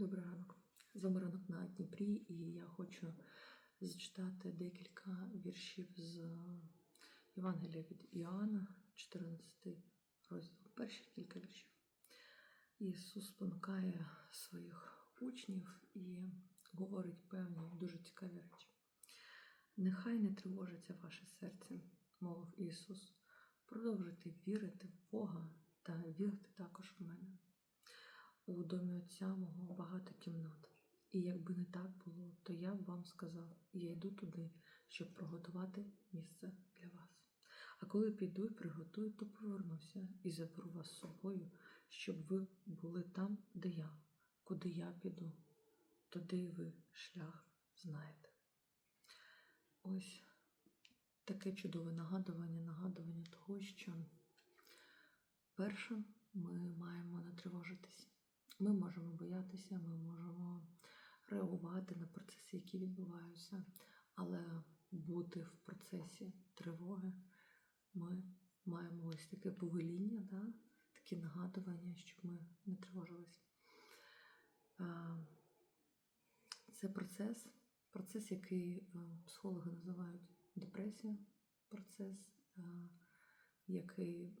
Добрий ранок. З вами ранок на Дніпрі, і я хочу зачитати декілька віршів з Євангелія від Іоанна, 14 розділ. Перші кілька віршів. Ісус спонукає своїх учнів і говорить певні дуже цікаві речі. Нехай не тривожиться ваше серце, мовив Ісус. Продовжуйте вірити в Бога та вірити також в мене. У домі отця мого багато кімнат. І якби не так було, то я б вам сказав, я йду туди, щоб приготувати місце для вас. А коли піду і приготую, то повернуся і заберу вас з собою, щоб ви були там, де я, куди я піду, туди ви шлях знаєте. Ось таке чудове нагадування, нагадування того, що перше ми маємо не тривожитись. Ми можемо боятися, ми можемо реагувати на процеси, які відбуваються, але бути в процесі тривоги ми маємо ось таке повеління, да? такі нагадування, щоб ми не тривожились. Це процес, процес, який е, психологи називають депресія, процес, е, який е,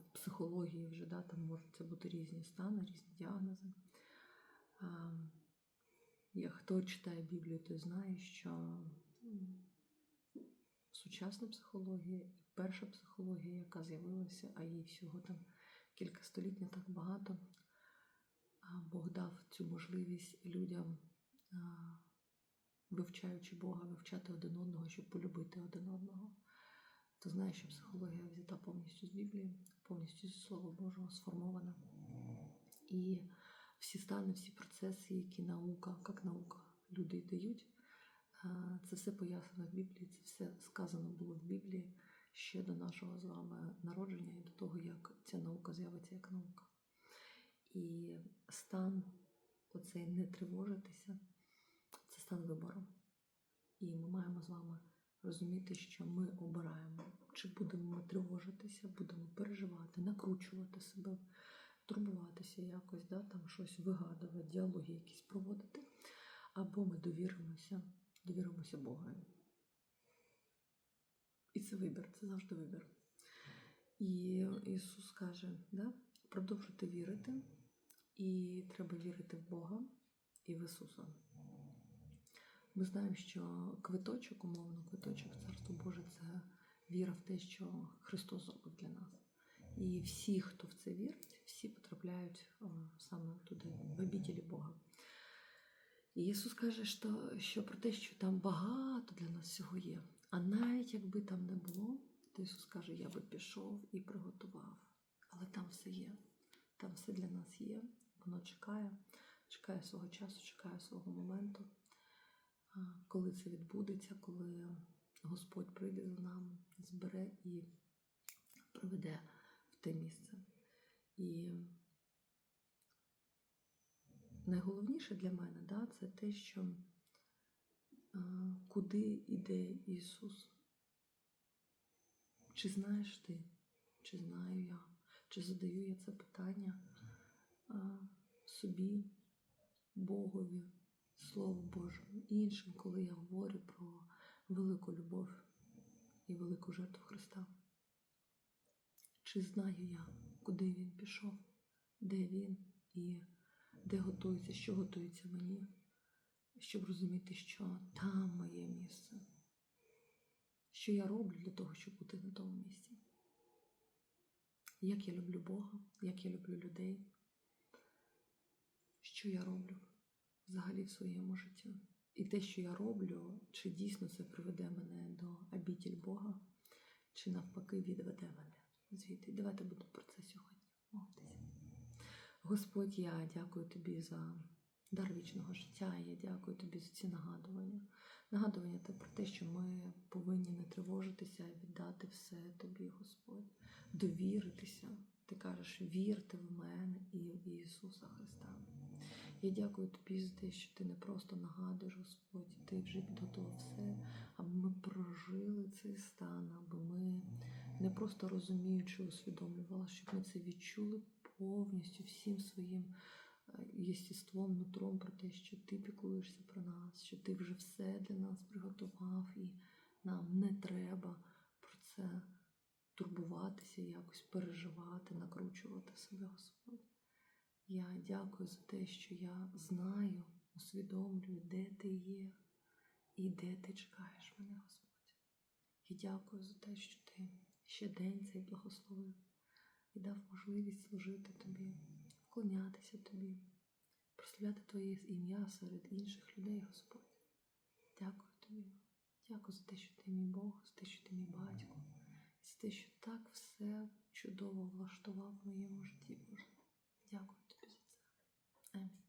в психології вже да, там можуть бути різні стани, різні діагнози. Як хто читає Біблію, той знає, що сучасна психологія і перша психологія, яка з'явилася, а їй всього там кілька століть не так багато. Бог дав цю можливість людям, вивчаючи Бога, вивчати один одного, щоб полюбити один одного. Ти знаєш, що психологія взята повністю з Біблії, повністю з Слова Божого сформована. І всі стани, всі процеси, які наука, як наука, люди дають, це все пояснено в Біблії, це все сказано було в Біблії ще до нашого з вами народження і до того, як ця наука з'явиться як наука. І стан оцей не тривожитися це стан вибору. І ми маємо з вами розуміти, що ми обираємо, чи будемо ми тривожитися, будемо переживати, накручувати себе, турбуватися якось, да, там щось вигадувати, діалоги якісь проводити, або ми довіримося, довіримося Богу. І це вибір, це завжди вибір. І Ісус каже, да, продовжуйте вірити, і треба вірити в Бога і в Ісуса. Ми знаємо, що квиточок, умовно, квиточок Царство Боже це віра в те, що Христос зробив для нас. І всі, хто в це вірить, всі потрапляють о, саме туди, в обітілі Бога. І Ісус каже, що, що про те, що там багато для нас всього є. А навіть якби там не було, то Ісус каже, я би пішов і приготував. Але там все є. Там все для нас є. Воно чекає, чекає свого часу, чекає свого моменту коли це відбудеться, коли Господь прийде за нами, збере і приведе в те місце. І найголовніше для мене да, це те, що куди йде Ісус. Чи знаєш ти, чи знаю я, чи задаю я це питання собі, Богові. Слово Божому іншим, коли я говорю про велику любов і велику жертву Христа. Чи знаю я, куди Він пішов, де Він і де готується, що готується мені, щоб розуміти, що там моє місце, що я роблю для того, щоб бути на тому місці. Як я люблю Бога, як я люблю людей, що я роблю взагалі в своєму житті. І те, що я роблю, чи дійсно це приведе мене до обітіль Бога, чи навпаки відведе мене звідти. Давайте будемо про це сьогодні молитися. Господь, я дякую тобі за дар вічного життя. Я дякую тобі за ці нагадування. Нагадування те про те, що ми повинні не тривожитися, а віддати все тобі, Господь, довіритися. Ти кажеш, вірте в мене і в Ісуса Христа. Я дякую тобі за те, що ти не просто нагадуєш, Господь, ти вже підготував все, аби ми прожили цей стан, аби ми не просто розуміючи, усвідомлювали, щоб ми це відчули повністю всім своїм е, єстіством, нутром про те, що ти піклуєшся про нас, що ти вже все для нас приготував, і нам не треба про це турбуватися, якось переживати, накручувати себе, Господь. Я дякую за те, що я знаю, усвідомлюю, де ти є і де ти чекаєш мене, Господь. І дякую за те, що ти ще день цей благословив і дав можливість служити тобі, вклонятися тобі, прославляти Твоє ім'я серед інших людей, Господь. Дякую тобі, дякую за те, що ти мій Бог, за те, що ти мій батько, за те, що так все чудово влаштував в моєму житті, Боже. Дякую тобі. Amen.